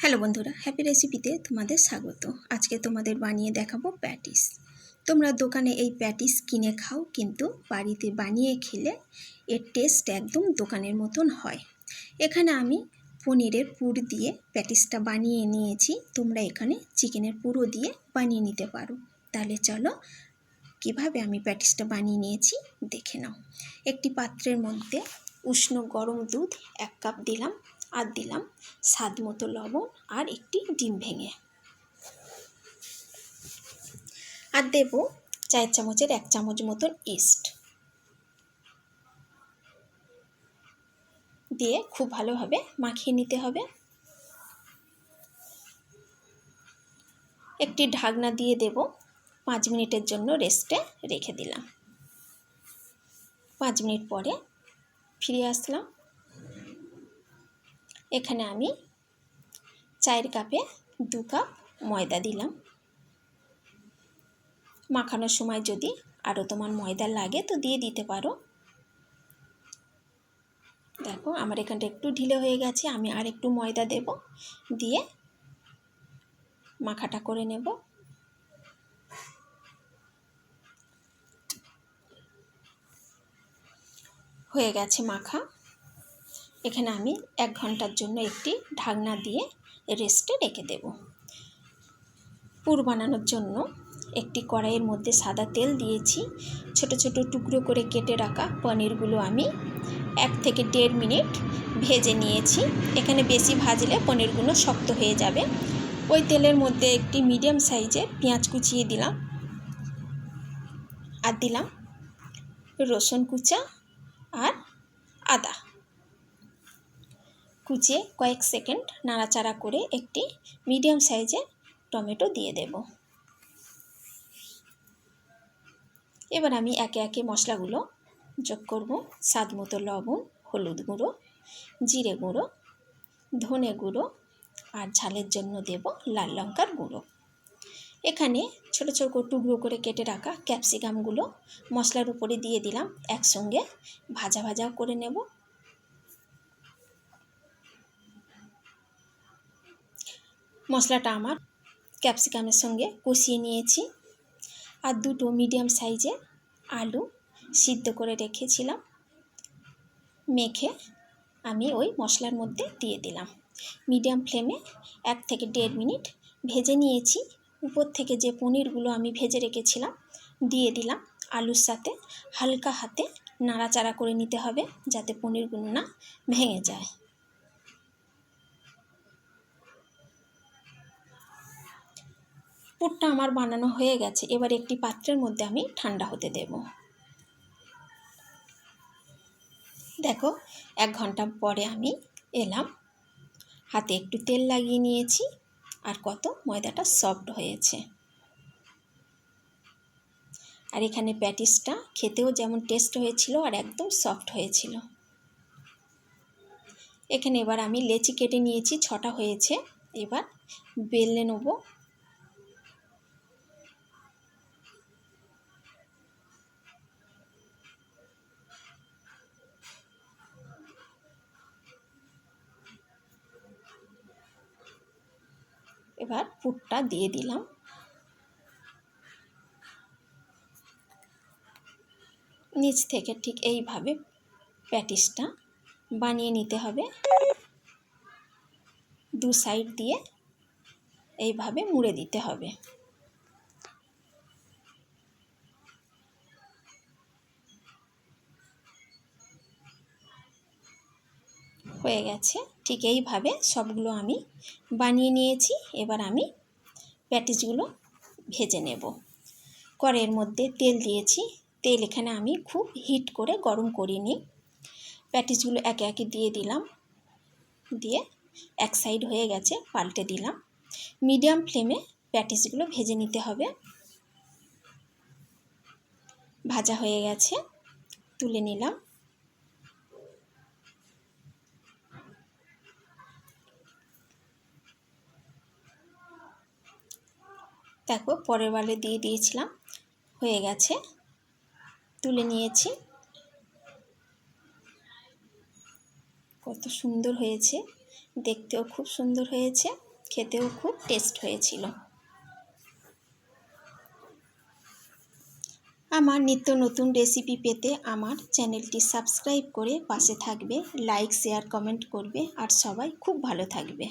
Hello বন্ধুরা happy রেসিপিতে তোমাদের স্বাগত। আজকে তোমাদের বানিয়ে দেখাবো প্যাটিস। তোমরা দোকানে এই প্যাটিস কিনে খাও, কিন্তু বাড়িতে বানিয়ে খেলে এর টেস্ট একদম দোকানের মতন হয়। এখানে আমি পনিরের পুর দিয়ে প্যাটিসটা বানিয়ে নিয়েছি। তোমরা এখানে চিকেনের পুরো দিয়ে বানিয়ে নিতে পারো। তাহলে চলো, কীভাবে আমি প্যাটিসটা বানিয়ে নিয়েছি দেখে নাও। একটি পাত্রের মধ্যে উষ্ণ গরম দুধ এক কাপ দিলাম। আর দিলাম স্বাদ মতো লবণ আর একটি ডিম ভেঙে। আর দেব চায়ের চামচের এক চামচ মতন ইস্ট। দিয়ে খুব ভালোভাবে মাখিয়ে নিতে হবে। একটি ঢাকনা দিয়ে দেব। পাঁচ মিনিটের জন্য রেস্টে রেখে দিলাম। পাঁচ মিনিট পরে ফিরে আসলাম। এখানে আমি চায়ের কাপে দু কাপ ময়দা দিলাম। মাখানোর সময় যদি আরও তোমার ময়দা লাগে তো দিয়ে দিতে পারো। দেখো, আমার এখানটা একটু ঢিলে হয়ে গেছে, আমি আর একটু ময়দা দেব, দিয়ে মাখাটা করে নেব। হয়ে গেছে মাখা। এখানে আমি এক ঘণ্টার জন্য একটি ঢাকনা দিয়ে রেস্টে রেখে দেব। পুর বানানোর জন্য একটি কড়াইয়ের মধ্যে সাদা তেল দিয়েছি। ছোট ছোট টুকরো করে কেটে রাখা পনিরগুলো আমি এক থেকে দেড় মিনিট ভেজে নিয়েছি। এখানে বেশি ভাজলে পনিরগুলো শক্ত হয়ে যাবে। ওই তেলের মধ্যে একটি মিডিয়াম সাইজের পেঁয়াজ কুচিয়ে দিলাম। আর দিলাম রসুন কুচা আর আদা। কুচিয়ে কয়েক সেকেন্ড নাড়াচাড়া করে একটি মিডিয়াম সাইজের টমেটো দিয়ে দেব। এবার আমি একে একে মশলাগুলো যোগ করব। স্বাদ মতো লবণ, হলুদ গুঁড়ো, জিরে গুঁড়ো, ধনে গুঁড়ো আর ঝালের জন্য দেব লাল লঙ্কার গুঁড়ো। এখানে ছোট ছোট টুকরো করে কেটে রাখা ক্যাপসিকামগুলো মশলার উপরে দিয়ে দিলাম। একসঙ্গে ভাজা ভাজা করে নেব। মশলাটা আমার ক্যাপসিকামের সঙ্গে কষিয়ে নিয়েছি। আর দুটো মিডিয়াম সাইজে আলু সিদ্ধ করে রেখেছিলাম। মেখে আমি ওই মশলার মধ্যে দিয়ে দিলাম। মিডিয়াম ফ্লেমে এক থেকে দেড় মিনিট ভেজে নিয়েছি। উপর থেকে যে পনিরগুলো আমি ভেজে রেখেছিলাম, দিয়ে দিলাম আলুর সাথে। হালকা হাতে নাড়াচাড়া করে নিতে হবে যাতে পনিরগুলো না ভেঙে যায়। পুরটা আমার বানানো হয়ে গেছে। এবার একটি পাত্রের মধ্যে আমি ঠান্ডা হতে দেব। দেখো, এক ঘণ্টা পরে আমি এলাম। হাতে একটু তেল লাগিয়ে নিয়েছি আর কত ময়দাটা সফট হয়েছে। আর এখানে প্যাটিসটা খেতেও যেমন টেস্ট হয়েছিল আর একদম সফট হয়েছিল। এখানে এবার আমি লেচি কেটে নিয়েছি, ছটা হয়েছে। এবার বেলে নেব এবার পুরটা দিয়ে দিলাম। নিচ থেকে ঠিক এইভাবে প্যাটিসটা বানিয়ে নিতে হবে। দু সাইড দিয়ে এইভাবে মুড়ে দিতে হবে। হয়ে গেছে। ঠিক এইভাবে সবগুলো আমি বানিয়ে নিয়েছি। এবার আমি প্যাটিসগুলো ভেজে নেব। কড়াইয়ের মধ্যে তেল দিয়েছি। তেল এখানে আমি খুব হিট করে গরম করিনি। প্যাটিসগুলো একে একে দিয়ে দিলাম। দিয়ে এক সাইড হয়ে গেছে, পাল্টে দিলাম। মিডিয়াম ফ্লেমে প্যাটিসগুলো ভেজে নিতে হবে। ভাজা হয়ে গেছে। তুলে নিলাম। দেখো পরের বারে দিয়ে দিয়েছিলাম, হয়ে গেছে। তুলে নিয়েছি। কত সুন্দর হয়েছে। দেখতেও খুব সুন্দর হয়েছে, খেতেও খুব টেস্ট হয়েছিল। আমার নিত্য নতুন রেসিপি পেতে আমার চ্যানেলটি সাবস্ক্রাইব করে পাশে থাকবে লাইক শেয়ার কমেন্ট করবে, আর সবাই খুব ভালো থাকবে।